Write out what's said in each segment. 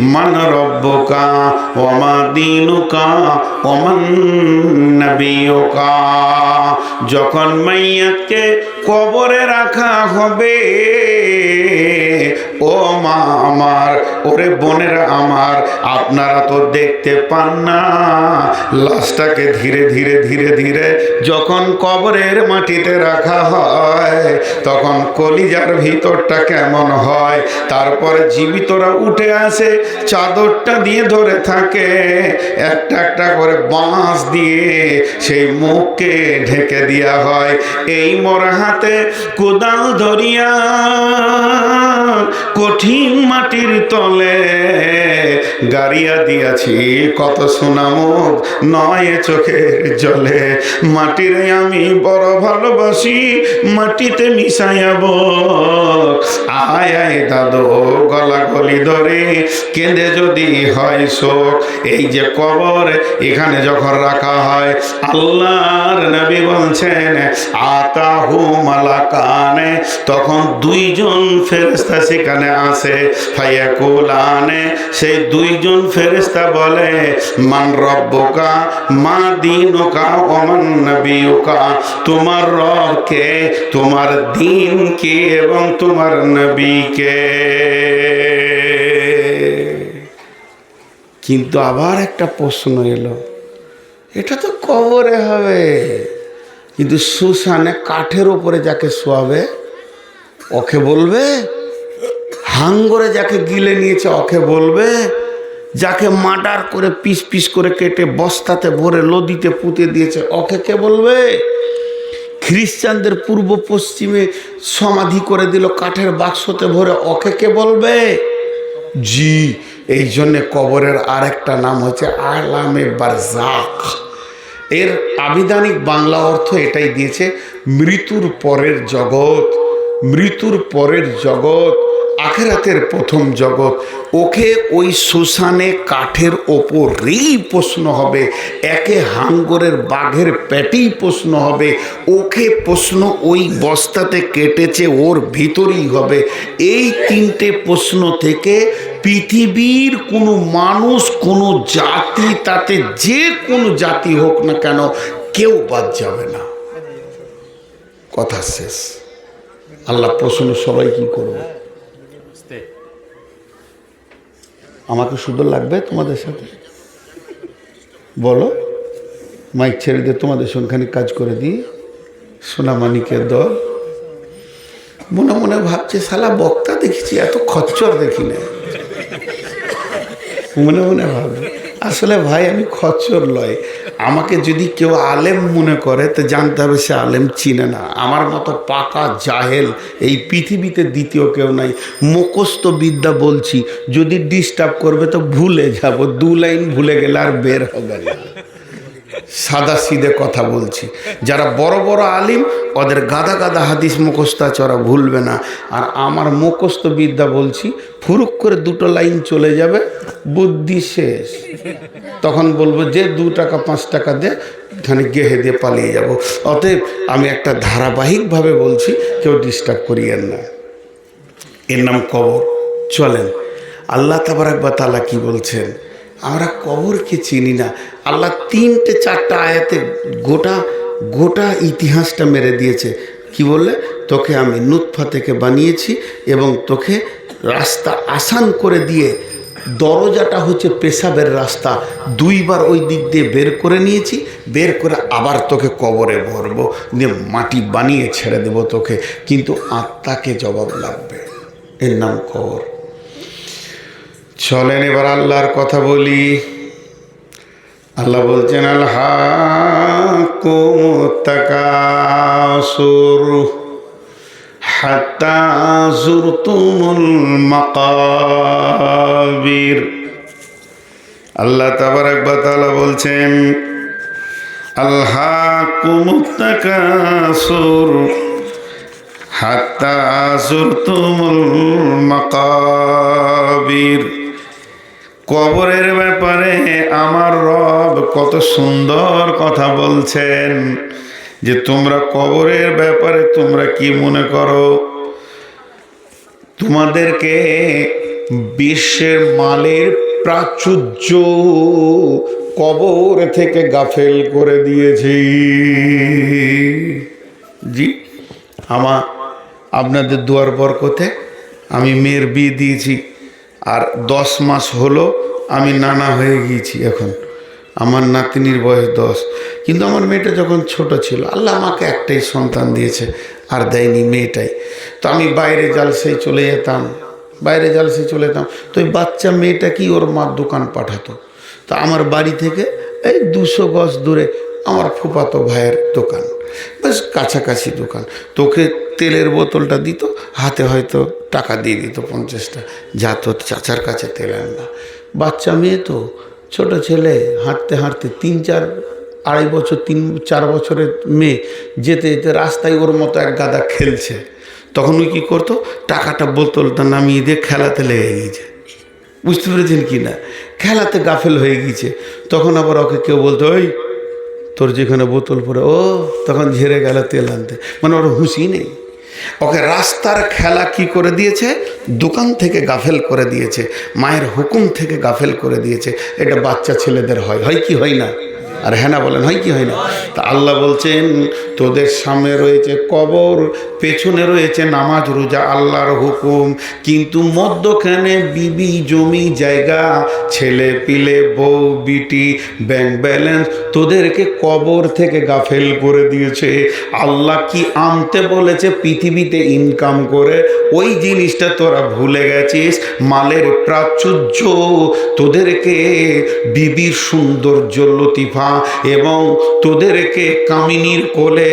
মান রব্বুকা ওমা দিনুকা ওমান নবিয়ুকা। যখন মাইয়াতকে কবরে রাখা হবে, ও মা আমার, ওরে বোনেরা আমার, আপনারা তো দেখতে পান না। লাশটাকে ধীরে ধীরে ধীরে ধীরে যখন কবরের মাটিতে রাখা হয়, তখন কলিজার ভিতরটা কেমন হয়? তারপরে জীবিতরা উঠে আসে চাদরটা দিয়ে ধরে থাকে, একটা একটা করে বাঁশ দিয়ে সেই মুখকে ঢেকে দেওয়া হয়। এই মোর হাতে কোদাল ধরিয়া কঠিন মাটির তলে গাড়িয়া দিয়াছি। কত সুনামুখ নয় চোখের জলে। মাটিরে আমি বড় ভালোবাসি, মাটিতে মিশাইয়াব আয় আয় দাদু গলা গলি ধরে কেঁদে যদি হয় শোক, এই যে কবর এখানে যখন রাখা হয়, আল্লাহর নবী বলছেন, আতাহু মালাকানে, তখন দুইজন ফেরেস্তা সেখানে আসে ফায়াকুলানে, সেই দুইজন ফেরেস্তা বলে, মান রব্বকা, মা দিনুকা ওমান নবিয়ুকা, তোমার রব কে তোমার দিন কে এবং তোমার নবীকে। কিন্তু আবার একটা প্রশ্ন এলো, এটা তো কবরে হবে। কিন্তু সুসানে কাঠের ওপরে যাকে শোয়াবে, ওকে বলবে, হাঙ্গরে যাকে গিলে নিয়েছে, ওকে বলবে, যাকে মার্ডার করে পিস পিস করে কেটে বস্তাতে ভরে লদিতে পুঁতে দিয়েছে, ওকে কে বলবে? খ্রিস্টানদের পূর্ব পশ্চিমে সমাধি করে দিল কাঠের বাক্সতে ভরে, ওকে কে বলবে? জি এই জন্যে কবরের আরেকটা নাম হচ্ছে আলামে বারজাক এর আবিধানিক বাংলা অর্থ এটাই দিয়েছে, মৃত্যুর পরের জগৎ। মৃত্যুর পরের জগৎ। আখেরাতের প্রথম জগৎ। ওকে ওই শ্মশানে কাঠের ওপরেই প্রশ্ন হবে। একে হাঙ্গরের বাঘের পেটেই প্রশ্ন হবে। ওকে প্রশ্ন ওই বস্তাতে কেটেছে, ওর ভিতরেই হবে। এই তিনটে প্রশ্ন থেকে পৃথিবীর কোনো মানুষ, কোনো জাতি, তাতে যে কোনো জাতি হোক না কেন, কেউ বাদ যাবে না। কথা শেষ। আল্লাহ প্রশ্ন সবাই কি করবে? আমাকে সুন্দর লাগবে তোমাদের সাথে। বলো, মাইক ছেড়ে দিয়ে তোমাদের সঙ্গে কাজ করে দিই। সোনামানিকের দল। মনে মনে ভাবছে সালা বক্তা দেখেছি, এত খচ্চর দেখি না। মনে মনে ভাবে আসলে ভাই, আমি খচ্চর লয়। আমাকে যদি কেউ আলেম মনে করে, তো জানতে হবে সে আলেম চিনে না। আমার মতো পাকা জাহেল এই পৃথিবীতে দ্বিতীয় কেউ নাই। মুখস্থ বিদ্যা বলছি, যদি ডিস্টার্ব করবে তো ভুলে যাব, দু লাইন ভুলে গেলে আর বের হবে না। সাদা সিদে কথা বলছি। যারা বড় বড় আলিম, ওদের গাদা গাদা হাদিস মুখস্থ আছে, ওরা ভুলবে না। আর আমার মুখস্থ বিদ্যা বলছি, ফুরুক করে দুটো লাইন চলে যাবে, বুদ্ধি শেষ। তখন বলব, যে দু টাকা, পাঁচ টাকা দে এখানে গেহে দিয়ে পালিয়ে যাব। অতএব আমি একটা ধারাবাহিকভাবে বলছি, কেউ ডিস্টার্ব করিয়েন না। এর নাম কবর। চলেন, আল্লাহ তাবারাক বা তালা কি বলছেন? আমরা কবরকে চিনি না। আল্লাহ তিনটে চারটা আয়াতে গোটা গোটা ইতিহাসটা মেরে দিয়েছে। কি বললে? তোকে আমি নুৎফা থেকে বানিয়েছি এবং তোকে রাস্তা আসান করে দিয়ে দরজাটা হচ্ছে পেশাবের রাস্তা। দুইবার ওই দিক দিয়ে বের করে নিয়েছি, বের করে আবার তোকে কবরে ভরবো। দিয়ে মাটি বানিয়ে ছেড়ে দেবো তোকে। কিন্তু আত্মাকে জবাব লাগবে। এর নাম কবর। চলেন এবার আল্লাহর কথা বলি। আল্লাহ বলছেন আল্লাহ কুমুত্তাকাসুর হাত্তা জুরতুমুল মাকাবির। আল্লাহ তাবারাক বা তাআলা বলছেন আল্লাহ কুমুত্তাকাসুর হাত্তা জুরতুমুল মাকাবির। কবরের ব্যাপারে আমার রব কত সুন্দর কথা বলছেন যে তোমরা কবরের ব্যাপারে তোমরা কি মনে করো? তোমাদেরকে বিশ্বের মালের প্রাচুর্য কবর থেকে গাফেল করে দিয়েছে। জি আমার আপনাদের দুয়ার বরকতে আমি মেয়ের বিয়ে দিয়েছি। আর দশ মাস হলো আমি নানা হয়ে গিয়েছি এখন। আমার নাতিনির বয়স দশ। কিন্তু আমার মেয়েটা যখন ছোট ছিল, আল্লাহ আমাকে একটাই সন্তান দিয়েছে, আর দেয়নি মেয়েটাই। তো আমি বাইরে জালসায় চলে যেতাম, বাইরে জালসায় চলে যেতাম। তো ওই বাচ্চা মেয়েটা কি ওর মার দোকান পাঠাতো? তা আমার বাড়ি থেকে এই দুশো গজ দূরে আমার ফুপাতো ভাইয়ের দোকান, বেশ কাছাকাছি দোকান। তোকে তেলের বোতলটা দিত, হাতে হয়তো টাকা দিয়ে দিত পঞ্চাশটা। যা তোর চাচার কাছে তেল আনবা বাচ্চা মেয়ে তো, ছোট ছেলে, হাঁটতে হাঁটতে তিন চার, আড়াই বছর, তিন, চার বছরের মেয়ে, যেতে যেতে রাস্তায় ওর মতো এক গাদা খেলছে। তখন ওই কী করতো, টাকাটা বোতলটা নামিয়ে দিয়ে খেলাতে লেগে গিয়েছে। বুঝতে পেরেছেন কি না? খেলাতে গাফেল হয়ে গিয়েছে। তখন আবার ওকে কেউ বলতো, ওই, তোর যেখানে বোতল পরে ও, তখন ঝেড়ে গেল তেল আনতে। মানে ওর হুঁশি নেই। ওকে রাস্তার খেলা কি করে দিয়েছে? দোকান থেকে গাফেল করে দিয়েছে। মায়ের হুকুম থেকে গাফেল করে দিয়েছে। এটা বাচ্চা ছেলেদের হয়। হয় কি হয় না? আর হ্যাঁ বলেন, হয় কি, হয় না? তা আল্লাহ বলছেন, তোদের সামনে রয়েছে কবর, পেছনে রয়েছে নামাজ, রোজা, আল্লাহর হুকুম। কিন্তু মধ্যখানে বিবি, জমি, জায়গা, ছেলে পিলে, বউ, বিটি, ব্যাংক ব্যালেন্স তোদেরকে কবর থেকে গাফেল করে দিয়েছে। আল্লাহ কি আনতে বলেছে পৃথিবীতে ইনকাম করে? ওই জিনিসটা তোরা ভুলে গেছিস? মালের প্রাচুর্য তোদেরকে বিবির সৌন্দর্য, লতিফা এবং তোদেরকে কামিনীর কোলে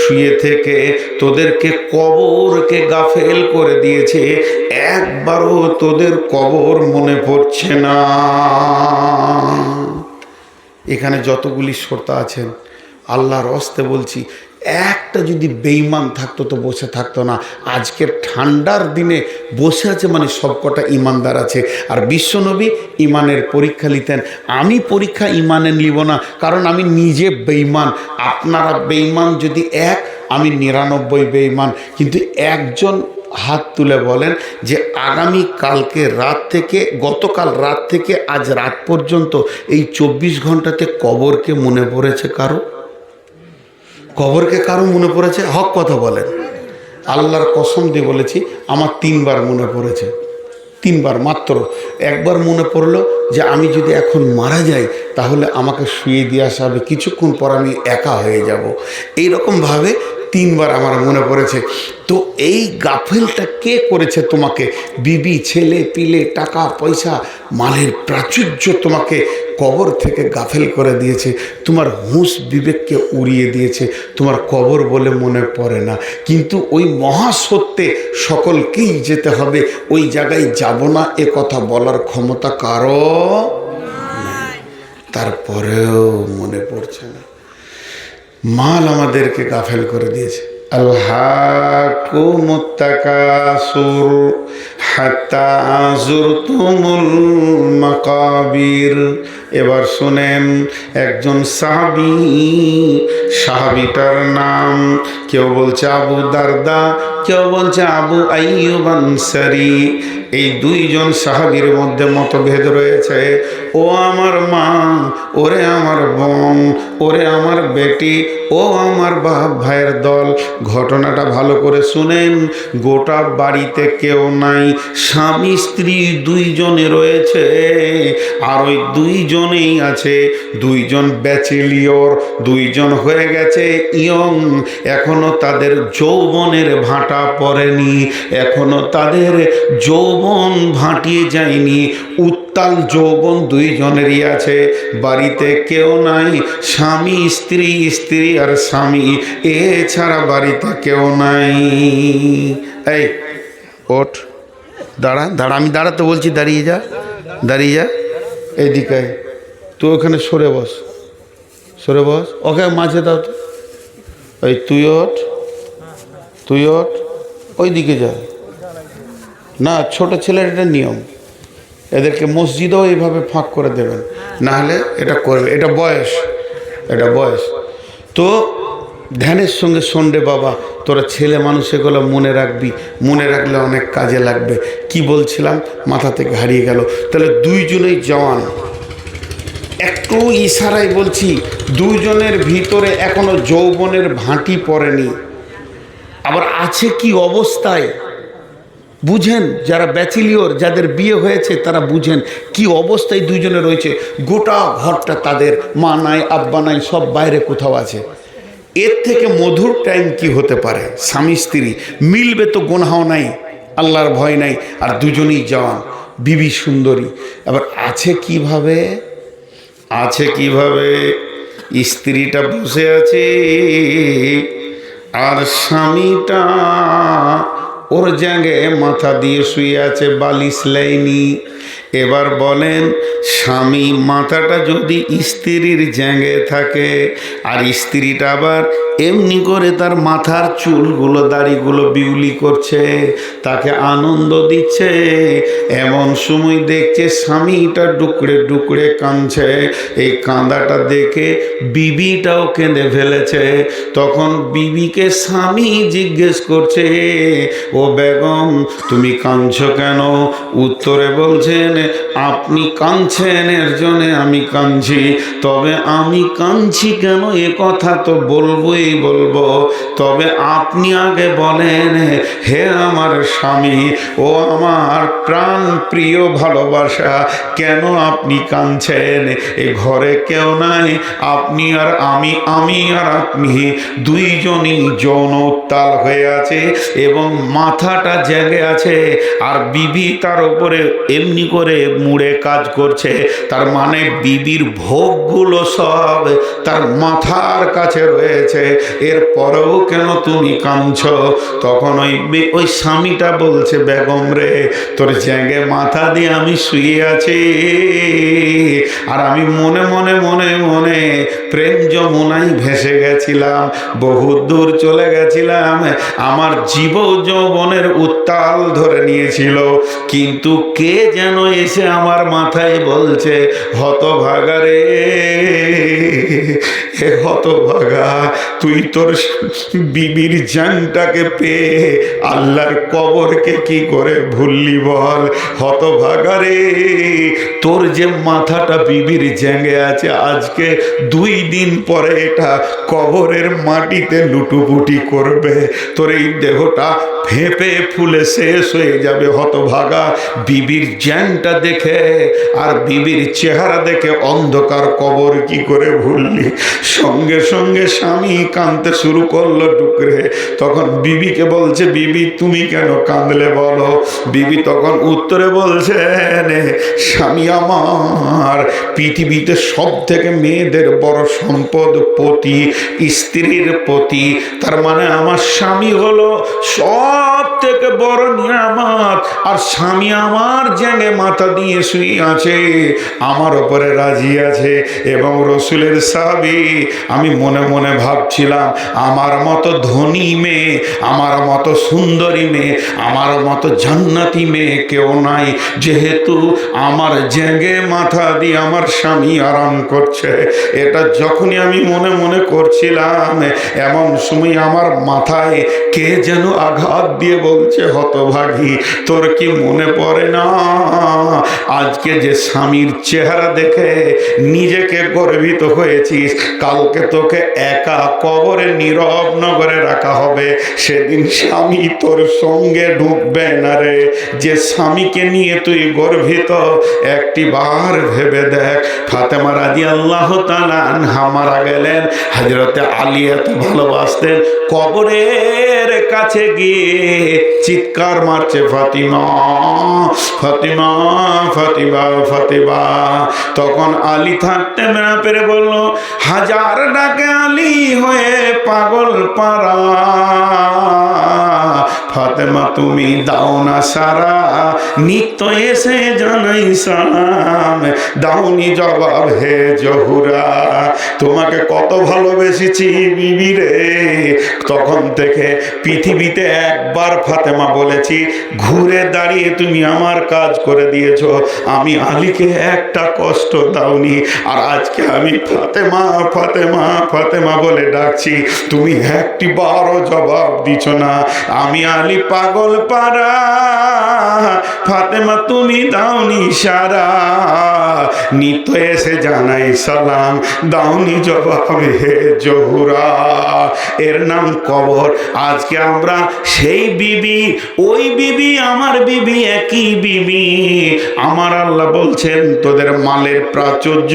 শুয়ে থেকে তোদেরকে কবরকে গাফেল করে দিয়েছে, একবারও তোদের কবর মনে পড়ছে না। এখানে যতগুলি শ্রোতা আছেন, আল্লাহর অস্তে বলছি একটা যদি বেইমান থাকতো তো বসে থাকতো না। আজকের ঠান্ডার দিনে বসে আছে মানে সবকটা ইমানদার আছে। আর বিশ্বনবী ইমানের পরীক্ষা নিতেন আমি পরীক্ষা ইমানের নিব না, কারণ আমি নিজে বেইমান আপনারা বেইমান যদি এক, আমি নিরানব্বই বেইমান কিন্তু একজন হাত তুলে বলেন যে, আগামী কালকে রাত থেকে, গতকাল রাত থেকে, আজ রাত পর্যন্ত এই চব্বিশ ঘন্টাতে কবরকে মনে পড়েছে কারও? কবরকে কারও মনে পড়েছে? হক কথা বলেন। আল্লাহর কসম দিয়ে বলেছি, আমার তিনবার মনে পড়েছে। তিনবার মাত্র। একবার মনে পড়ল যে আমি যদি এখন মারা যাই, তাহলে আমাকে শুয়ে দিয়ে আসা হবে। কিছুক্ষণ পর আমি একা হয়ে যাব। এইরকমভাবে তিনবার আমার মনে পড়েছে। তো এই গাফেলটা কে করেছে তোমাকে? বিবি, ছেলে, পিলে, টাকা, পয়সা, মালের প্রাচুর্য তোমাকে কবর থেকে গাফেল করে দিয়েছে। তোমার হুঁশ বিবেককে উড়িয়ে দিয়েছে। তোমার কবর বলে মনে পড়ে না। কিন্তু ওই মহাসত্যে সকলকেই যেতে হবে। ওই জায়গায় যাব না, এ কথা বলার ক্ষমতা কারও তারপরেও মনে পড়ছে না। মাল আমাদেরকে গাফেল করে দিয়েছে। আল্লাহকুমুত্তাকাসুর হাত্তা জুরতুমুল মাকাবির। এবার শুনেন, একজন সাহাবি, সাহাবিটার নাম, কেউ বলছে আবু দারদা, কেউ বলছে আবু আইয়ুব আনসারি। এই দুইজন সাহাবির মধ্যে মতভেদ রয়েছে। ও আমার মা, ওরে আমার বোন, ওরে আমার বেটি, ও আমার বাপ ভাইয়ের দল। ঘটনাটা ভালো করে শুনেন, গোটা বাড়িতে কেউ নাই স্বামী, স্ত্রী দুইজনে রয়েছে। আর ওই দুইজনেই আছে। দুইজন ব্যাচেলিয়র, দুইজন হয়ে গেছে ইয়ং। এখনও তাদের যৌবনের ভাঁটা পড়েনি। এখনও তাদের যৌবন ভাটিয়ে যায়নি। উত্তাল যৌবন দুইজনেরই আছে। বাড়িতে কেউ নাই। স্বামী, স্ত্রী স্ত্রী আর স্বামী। এছাড়া বাড়িতে কেউ নাই। এই, ওঠ। দাঁড়া দাঁড়া, আমি দাঁড়াতে বলছি, দাঁড়িয়ে যা দাঁড়িয়ে যা, এইদিকে। তুই ওখানে সরে বস সরে বস। ওকে মাঝে দাও তো। ওই তুই ওঠ তুই ওঠ ওই দিকে যা। না, ছোট ছেলের এটা নিয়ম। এদেরকে মসজিদেও এইভাবে ফাঁক করে দেবেন। নাহলে এটা করবে, এটা বয়স এটা বয়স। তো ধ্যানের সঙ্গে সন্ডে বাবা, তোরা ছেলে মানুষ এগুলো মনে রাখবি, মনে রাখলে অনেক কাজে লাগবে। কি বলছিলাম? মাথা থেকে হারিয়ে গেল। তাহলে দুইজনেই জওয়ান। একটু ইশারায় বলছি দুজনের ভিতরে এখনও যৌবনের ভাঁটি পড়েনি। আবার আছে কি অবস্থায়? বুঝেন, যারা ব্যাচিলিওর যাদের বিয়ে হয়েছে, তারা বুঝেন কি অবস্থায় দুইজনে রয়েছে। গোটা ঘরটা তাদের, মা নাই, আব্বা নাই, সব বাইরে কোথাও আছে। এর থেকে মধুর টাইম কি হতে পারে? স্বামী, স্ত্রী, মিলবে তো গোনাও নাই, আল্লাহর ভয় নাই, আর দুজনেই জওয়ান, বিবি সুন্দরী। এবার আছে কীভাবে? আছে কীভাবে? স্ত্রীটা বসে আছে, আর স্বামীটা ওর জায়গায় মাথা দিয়ে শুয়ে আছে, বালিশ লাইনি। এবার বলেন, স্বামী মাথাটা যদি স্ত্রীর জাঙ্গে থাকে, আর স্ত্রীটা আবার এমনি করে তার মাথার চুলগুলো, দাড়িগুলো বিউলি করছে, তাকে আনন্দ দিচ্ছে, এমন সময় দেখছে স্বামীটা ডুকরে ডুকরে কাঁদছে। এই কাঁদাটা দেখে বিবিটাও কেঁদে ফেলেছে। তখন বিবিকে স্বামী জিজ্ঞেস করছে, ও বেগম, তুমি কাঁদছ কেন? উত্তরে বলছেন আপনি কাঁদছেন, এর জন্যে আমি কাঁদছি। তবে আমি কাঁদছি কেন? এ কথা তো বলবোই বলব। তবে আপনি আগে বলেন, হে আমার স্বামী, ও আমার প্রাণ প্রিয় ভালোবাসা, কেন আপনি কাঁদছেন? এ ঘরে কেউ নাই, আপনি আর আমি আমি আর আপনি। দুইজনই যৌন উত্তাল হয়ে আছে এবং মাথাটা জেগে আছে। আর বিবি তার উপরে এমনি করে মুড়ে কাজ করছে, তার মানে বিবির ভোগগুলো সব তার মাথার কাছে রয়েছে। এরপরেও কেন তুমি কাঁদছ? তখন ওই ওই স্বামীটা বলছে, বেগম রে, তোর জ্যাঙ্গে মাথা দিয়ে আমি শুয়ে আছি। আর আমি মনে মনে মনে মনে প্রেম যমুনাই ভেসে গেছিলাম বহু দূর চলে গেছিলাম, আমার জীব যৌবনের উত্তাল ধরে নিয়েছিল। কিন্তু কে যেন এসে আমার মাথায় বলছে, হতভাগা রে হে হতভাগা, তুই তোর বিবির জানটাকে পেয়ে আল্লাহর কবরকে কি করে ভুললি বল? হতভাগা রে, তোর যে মাথাটা বিবির জ্যাঙ্গে আছে, আজকে দুই দিন পরে এটা কবরের মাটিতে লুটুপুটি করবে। তোর এই দেহটা ফেঁপে ফুলে শেষ হয়ে যাবে হতভাগা। বিবির জ্যানটা দেখে আর বিবির চেহারা দেখে অন্ধকার কবর কি করে ভুললি? সঙ্গে সঙ্গে স্বামী কাঁদতে শুরু করল ডুকরে। তখন বিবিকে বলছে, বিবি, তুমি কেন কাঁদলে বলো? বিবি তখন উত্তরে বলছেন স্বামী আমার, পৃথিবীতে সব থেকে মেয়েদের বড় সম্পদ পতি, স্ত্রীর পতি। তার মানে আমার স্বামী হলো সব থেকে বড় নিয়ামত। আর স্বামী আমার জ্যাঙে মাথা দিয়ে শুয়ে আছে, আমার ওপরে রাজি আছে এবং রসুলের সাবি আমি মনে মনে ভাবছিলাম, আমার মতো ধনী মেয়ে, আমার মতো সুন্দরী মেয়ে, আমার মতো জান্নাতি মেয়ে কেউ নাই। যেহেতু আমার জেগে মাথা দিয়ে আমার স্বামী আরাম করছে, এটা যখনই আমি মনে মনে করছিলাম, এমন সময় আমার মাথায় কে যেন আঘাত দিয়ে বলছে, হতভাগী, তোর কি মনে পড়ে না? আজকে যে স্বামীর চেহারা দেখে নিজেকে গর্বিত হয়েছিস, কালকে তোকে একা কবরে নীরব নগরে রাখা হবে। সেদিন স্বামী তোর সঙ্গে ঢুকবে না রে। যে স্বামীকে নিয়ে তুই গর্বিত, একটি বার ভেবে দেখ। ফাতেমা রাজি আল্লাহ আনহা মারা গেলেন। হাজরতে আলী এত ভালোবাসতেন। কবরের কাছে গিয়ে চিৎকার মারছে ফাতিমা ফাতিমা ফাতিমা ফাতিমা। তখন আলী থাকতে না পেরে বলল, হাজার ডাকে আলী হয়ে পাগল পারা ফাতেমা, তুমি দাও না সারা। নিত্য এসে জানাই সালাম। দাওনি জবাব, হে জহুরা, তোমাকে কত ভালোবেসেছি বিবি রে। তখন থেকে পৃথিবীতে একবার ফাতেমা বলেছি, ঘুরে দাঁড়িয়ে তুমি আমার কাজ করে দিয়েছ। আমি আলীকে একটা কষ্ট দাওনি, আর আজকে আমি ফাতেমা ফাতেমা ফাতেমা বলে ডাকছি। তুমি একটি বারো জবাব দিছ না। আমি আলী পাগল পারা ফাতেমা, তুমি দাওনি সারা। নিত এসে জানাই সালাম, দাওনি জবাবে জহুরা। এর নাম কবর। আজকে আমরা সেই বিবি, ওই বিবি, আমার বিবি, একই বিবি। আমার আল্লাহ বলছেন, তোদের মালের প্রাচুর্য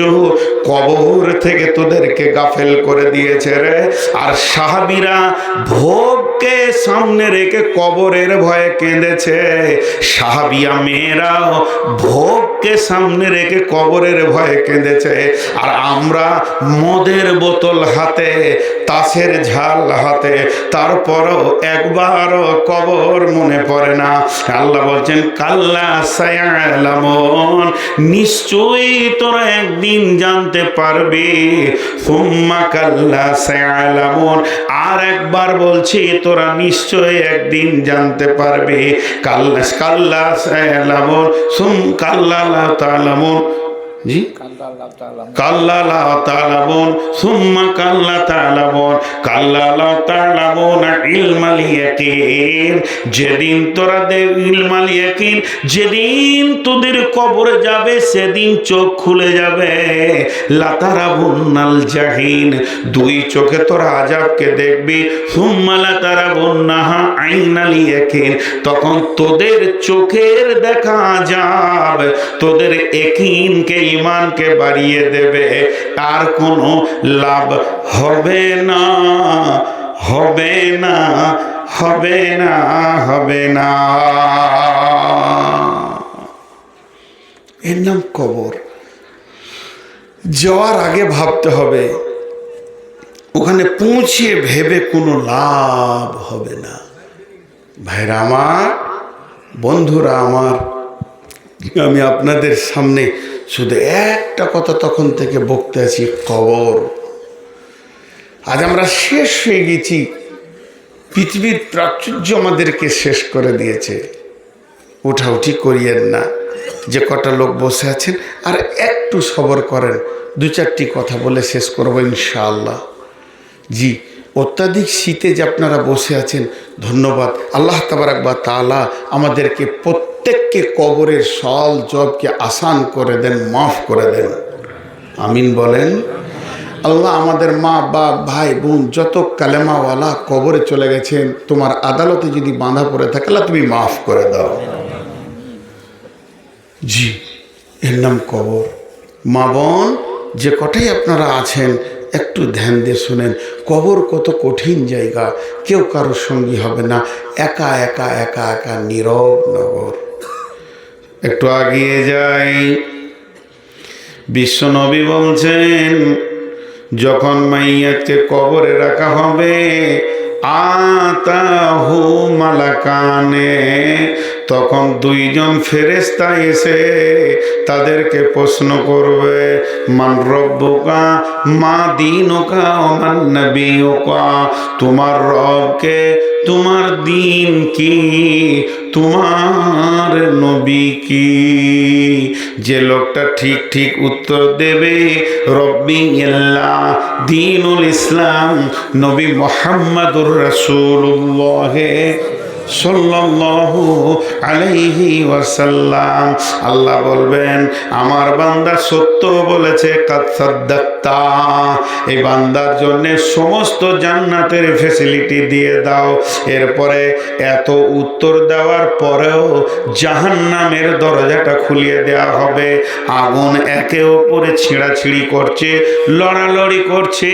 কবর থেকে তোদেরকে গাফেল করে দিয়েছে রে। আর সাহাবিরা ভোগকে সামনে রেখে কবরের ভয়ে কেঁদেছে। সাহাবিয়া মেয়েরাও ভোগকে সামনে রেখে কবরের ভয়ে কেঁদেছে। আর আমরা মদের বোতল হাতে, তাসের ঝাল হাতে, তারপরও একবারও কবর মনে পড়ে না। আল্লাহ বলছেন, কাল্লা সায়ালামন, নিশ্চয়ই তোরা একদিন জানতে পারবি। ফুম্মা কাল্লা সায়ালামন, আর একবার বলছি তোরা নিশ্চয় একদিন জানতে পারবে। কাল্লা কাল্লা সায়ালামন সুম কাল্লা তালামন। জি? যেদিন তোদের কবরে যাবে, সেদিন চোখ খুলে যাবে। লাতারাবুন্নাল জাহিন, দুই চোখে তোরা আজাবকে দেখবি। সুম্মা লাতারাবুন্নাহা আইনাল ইয়াকিন। তখন তোদের চোখের দেখা আজাব তোদের একিনকে ইমানকে বাড়িয়ে দেবে, তার কোনো লাভ হবে না হবে না হবে না হবে না। এর নাম কবর। যাওয়ার আগে ভাবতে হবে, ওখানে পৌঁছিয়ে ভেবে কোনো লাভ হবে না। ভাইরা আমার, বন্ধুরা আমার, আমি আপনাদের সামনে শুধু একটা কথা তখন থেকে বকতে আছি, কবর। আজ আমরা শেষ হয়ে গেছি। পৃথিবীর প্রাচুর্য আমাদেরকে শেষ করে দিয়েছে। উঠাউঠি করিয়েন না। যে কটা লোক বসে আছেন, আর একটু সবর করেন। দু চারটি কথা বলে শেষ করব ইনশাআল্লাহ। জি, অত্যাধিক শীতে যে আপনারা বসে আছেন, ধন্যবাদ। আল্লাহ তাবারাক বা তালা আমাদেরকে প্রত্যেককে কবরের সল জবকে আসান করে দেন, মাফ করে দেন। আমিন বলেন, আল্লাহ আমাদের মা, বাপ, ভাই, বোন, যত কালেমাওয়ালা কবরে চলে গেছেন, তোমার আদালতে যদি বাঁধা পড়ে থাকে, আল্লাহ তুমি মাফ করে দাও। জি, এর নাম কবর। মা বোন, যে কটাই আপনারা আছেন, একটু ধ্যান দিয়ে শুনেন, কবর কত কঠিন জায়গা, কেউ কারোর সঙ্গী হবে না, একা একা একা একা, নীরব নগর। একটু আগিয়ে যাই। বিশ্বনবী বলছেন, যখন মাইয়াকে কবরে রাখা হবে, আতাহু মালাকানে, তখন দুইজন ফেরেস্তা এসে তাদেরকে প্রশ্ন করবে, মান রব্বকা, মা দিনকা মান নবীকা তোমার রবকে, তোমার দিন কি? তোমার নবী কি? যে লোকটা ঠিক ঠিক উত্তর দেবে, রব্বি আল্লাহ, দিনুল ইসলাম, নবী মোহাম্মদুর রাসূলুল্লাহ। সাল্লাল্লাহু আলাইহি ওয়াসাল্লাম। আল্লাহ বলবেন, আমার বান্দা সত্য বলেছে, কাদ সাদ্দাক্তা। এই বান্দার জন্য সমস্ত জান্নাতের ফেসিলিটি দিয়ে দাও। এরপরে এত উত্তর দেওয়ার পরেও জাহান্নামের দরজাটা খুলিয়ে দেওয়া হবে। আগুন একে অপরে ছিঁড়াছিঁড়ি করছে, লড়ালড়ি করছে।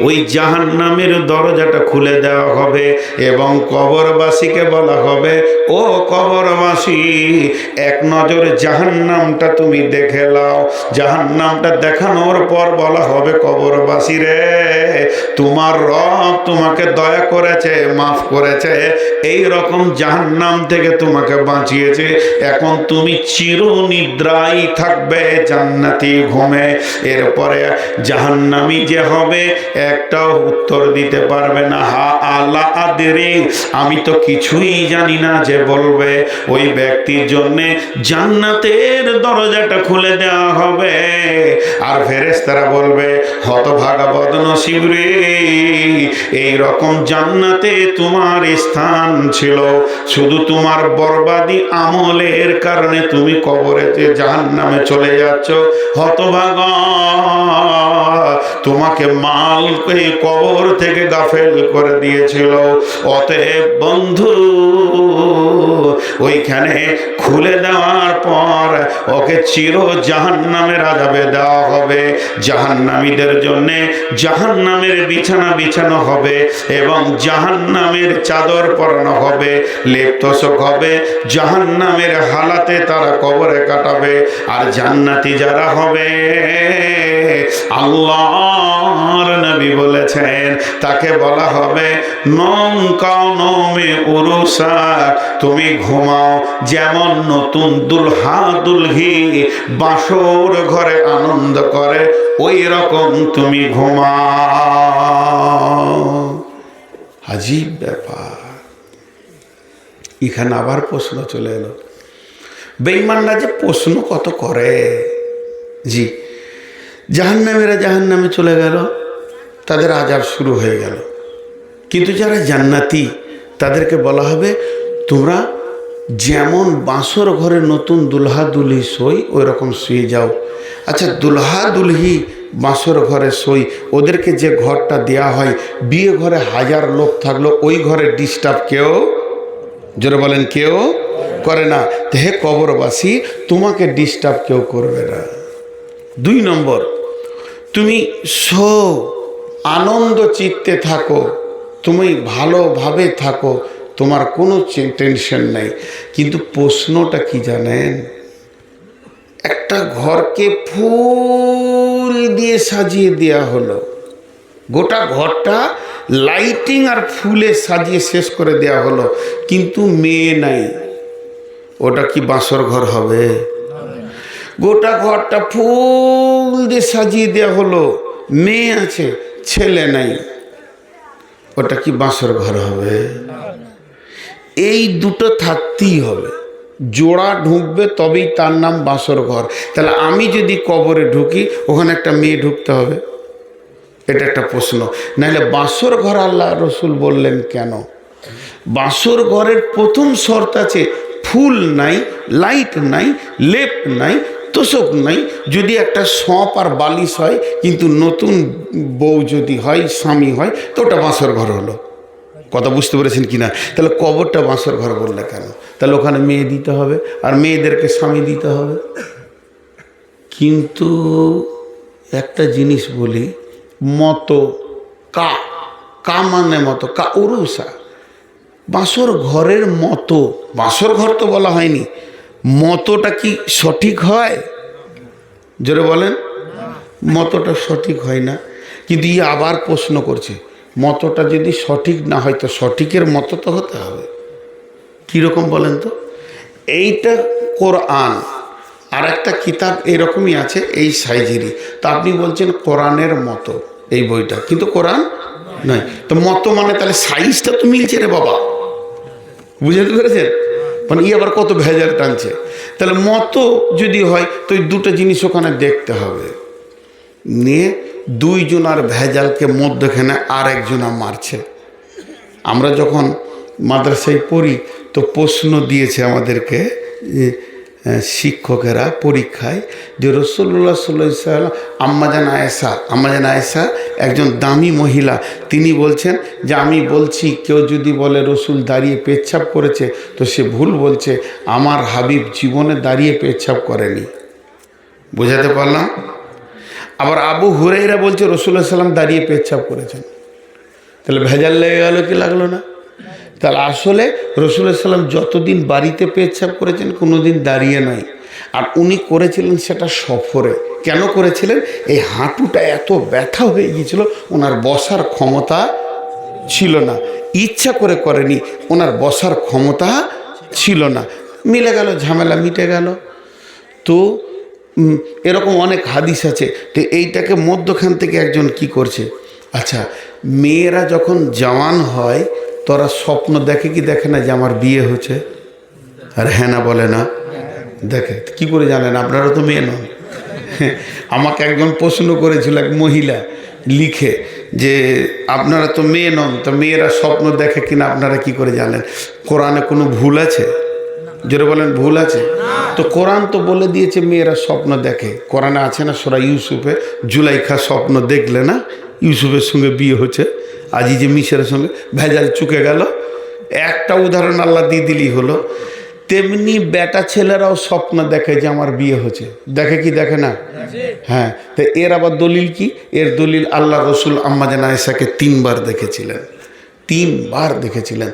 ওই জাহান্নামের দরজাটা খুলে দেওয়া হবে এবং কবরবাসীকে বলা হবে, ও কবরবাসী, এক নজর জাহান্নামটা তুমি দেখে লাও জাহান্নামটা দেখানোর পর বলা হবে, কবরবাসী রে, তোমার রব তোমাকে দয়া করেছে, মাফ করেছে। এই রকম জাহান্নাম থেকে তোমাকে বাঁচিয়েছে। এখন তুমি চির নিদ্রাই থাকবে, জান্নাতি ঘুমে। এরপরে জাহান্নামি যে হবে, একটাও উত্তর দিতে পারবে না, হা আল্লাহ আদেরে, আমি তো কিছুই জানি না যে বলবে। ওই ব্যক্তির জন্য জান্নাতের দরজাটা খুলে দেওয়া হবে। আর ফেরেশতারা বলবে, হতভাগা বদনসিব রে। এই রকম জান্নাতে তোমার স্থান ছিল। শুধু তোমার বরবাদি আমলের কারণে তুমি কবরেতে জাহান্নামে চলে যাচ্ছ। হতভাগা, তোমাকে মাল কবর থেকে গাফেল করে দিয়েছিল। অতএব বন্ধু ওইখানে খুলে দেওয়ার পর ওকে চির জাহান্নামের আজাবে দেওয়া হবে। জাহান্নামীদের জন্য জাহান্নামের বিছানা বিছানো হবে এবং জাহান্নামের চাদর পরানো হবে, লেপ্তশক হবে, জাহান্নামের হালাতে তারা কবরে কাটাবে আর জান্নাতি যারা হবে, আল্লাহর নবী বলেছেন, তাকে বলা হবে নম কাউনমে উরুসা তুমি ঘুমাও যেমন নতুন দুলহা দুলহি বাসর ঘরে আনন্দ করে, ওই রকম তুমি ঘুমাও। আজীব ব্যাপার। এখানে আবার প্রশ্ন চলে এলো। বেইমানরা যে প্রশ্ন কত করে? জি, জাহান্নামীরা জাহান্নামে চলে গেল, তাদের আজাব শুরু হয়ে গেল। কিন্তু যারা জান্নাতি তাদেরকে বলা হবে তোমরা যেমন বাঁশর ঘরে নতুন দুলহা দুলহি সই ওই রকম শুয়ে যাও। আচ্ছা দুলহা দুলহি বাঁশর ঘরে সই ওদেরকে যে ঘরটা দেয়া হয় বিয়ে ঘরে হাজার লোক থাকল ওই ঘরে ডিস্টার্ব কেউ জোরে বলেন কেউ করে না। তো হে কবরবাসী তোমাকে ডিস্টার্ব কেউ করবে না। দুই নম্বর তুমি সো আনন্দ চিত্তে থাকো। তুমি ভালোভাবে থাকো, তোমার কোনো টেনশন নেই। কিন্তু প্রশ্নটা কি জানেন? একটা ঘরকে ফুল দিয়ে সাজিয়ে দেওয়া হলো। গোটা ঘরটা লাইটিং আর ফুলে সাজিয়ে শেষ করে দেওয়া হলো। কিন্তু মেয়ে নাই। ওটা কি বাঁশর ঘর হবে? গোটা ঘরটা ফুল দিয়ে সাজিয়ে দেওয়া হলো। মেয়ে আছে, ছেলে নাই। ওটা কি বাঁশর ঘর হবে? এই দুটো থাকতেই হবে। জোড়া ঢুকবে তবেই তার নাম বাঁশর ঘর। তাহলে আমি যদি কবরে ঢুকি, ওখানে একটা মেয়ে ঢুকতে হবে? এটা একটা প্রশ্ন। নাহলে বাঁশর ঘর আল্লাহ রসুল বললেন কেন? বাঁশর ঘরের প্রথম শর্ত আছে, ফুল নাই, লাইট নাই, লেপ নাই তোষক নাই। যদি একটা সঁপ আর বালিশ হয়, কিন্তু নতুন বউ যদি হয়, স্বামী হয়, তো ওটা বাঁশর ঘর হলো। কথা বুঝতে পেরেছেন কি না? তাহলে কবরটা বাঁশর ঘর বললে কেন? তাহলে ওখানে মেয়ে দিতে হবে, আর মেয়েদেরকে স্বামী দিতে হবে। কিন্তু একটা জিনিস বলি, মতো কা কা মানে মতো, কা উরুসা। বাঁশর ঘরের মতো, বাঁশর ঘর তো বলা হয়নি। মতোটা কি সঠিক হয়? জোরে বলেন। মতোটা সঠিক হয় না। কিন্তু ই আবার প্রশ্ন করছে, মতোটা যদি সঠিক না হয়, তো সঠিকের মতো তো হতে হবে। কীরকম বলেন তো? এইটা কোরআন আর একটা কিতাব এরকমই আছে, এই সাইজেরই তা আপনি বলছেন কোরআনের মতো এই বইটা, কিন্তু কোরআন নয়। তো মতো মানে তাহলে সাইজটা তো মিলছে রে বাবা। বুঝতে পেরেছেন? মানে ই আবার কত ভেজাল টানছে। তাহলে মতো যদি হয়, তো ওই দুটো জিনিস ওখানে দেখতে হবে। নিয়ে দুইজনার ভেজালকে মধ্যখানে আর একজনা মারছে। আমরা যখন মাদ্রাসায় পড়ি, তো প্রশ্ন দিয়েছে আমাদেরকে শিক্ষকেরা পরীক্ষায় যে রসল্লা সাল্লাম আম্মাজান আয়েসা আম্মাজান আয়েসা একজন দামি মহিলা, তিনি বলছেন যে আমি বলছি, কেউ যদি বলে রসুল দাঁড়িয়ে পেচ্ছাপ করেছে, তো সে ভুল বলছে, আমার হাবিব জীবনে দাঁড়িয়ে পেচ্ছাপ করেনি। বোঝাতে পারলাম? আবার আবু হুরাইরা বলছে রসুল্লাহ সাল্লাম দাঁড়িয়ে পেচ্ছাপ করেছেন। তাহলে ভেজাল লেগে গেল কি লাগল না? তাহলে আসলে রসুল সাল্লাম যতদিন বাড়িতে পেচ্ছাপ করেছেন কোনো দিন দাঁড়িয়ে নাই। আর উনি করেছিলেন সেটা সফরে। কেন করেছিলেন? এই হাঁটুটা এত ব্যথা হয়ে গিয়েছিল, ওনার বসার ক্ষমতা ছিল না। ইচ্ছা করে করেনি, ওনার বসার ক্ষমতা ছিল না। মিলে গেল, ঝামেলা মিটে গেল। তো এরকম অনেক হাদিস আছে। তো এইটাকে মধ্যখান থেকে একজন কি করছে? আচ্ছা মেয়েরা যখন জওয়ান হয় তোরা স্বপ্ন দেখে কি দেখে না যে আমার বিয়ে হচ্ছে আর হ্যাঁ না বলে না। দেখে, কি করে জানেন? আপনারা তো মেয়ে নন। আমাকে একজন প্রশ্ন করেছিল এক মহিলা, লিখে যে আপনারা তো মেয়ে নন, তো মেয়েরা স্বপ্ন দেখে কিনা আপনারা কি করে জানেন? কোরআনে কোনো ভুল আছে? জোরে বলেন, ভুল আছে? তো কোরআন তো বলে দিয়েছে মেয়েরা স্বপ্ন দেখে। কোরআনে আছে না সোরা ইউসুফে জুলাইখা স্বপ্ন দেখলে না ইউসুফের সঙ্গে বিয়ে হচ্ছে? আজি যে মিশরের সঙ্গে ভেজাল চুকে গেল। একটা উদাহরণ আল্লাহ দিয়ে দিলেই হলো। তেমনি বেটা ছেলেরাও স্বপ্ন দেখে যে আমার বিয়ে হচ্ছে। দেখে কি দেখে না? হ্যাঁ তো এর আবার দলিল কি? এর দলিল আল্লাহ রসুল আম্মাজান আয়েশাকে তিনবার দেখেছিলেন। তিনবার দেখেছিলেন।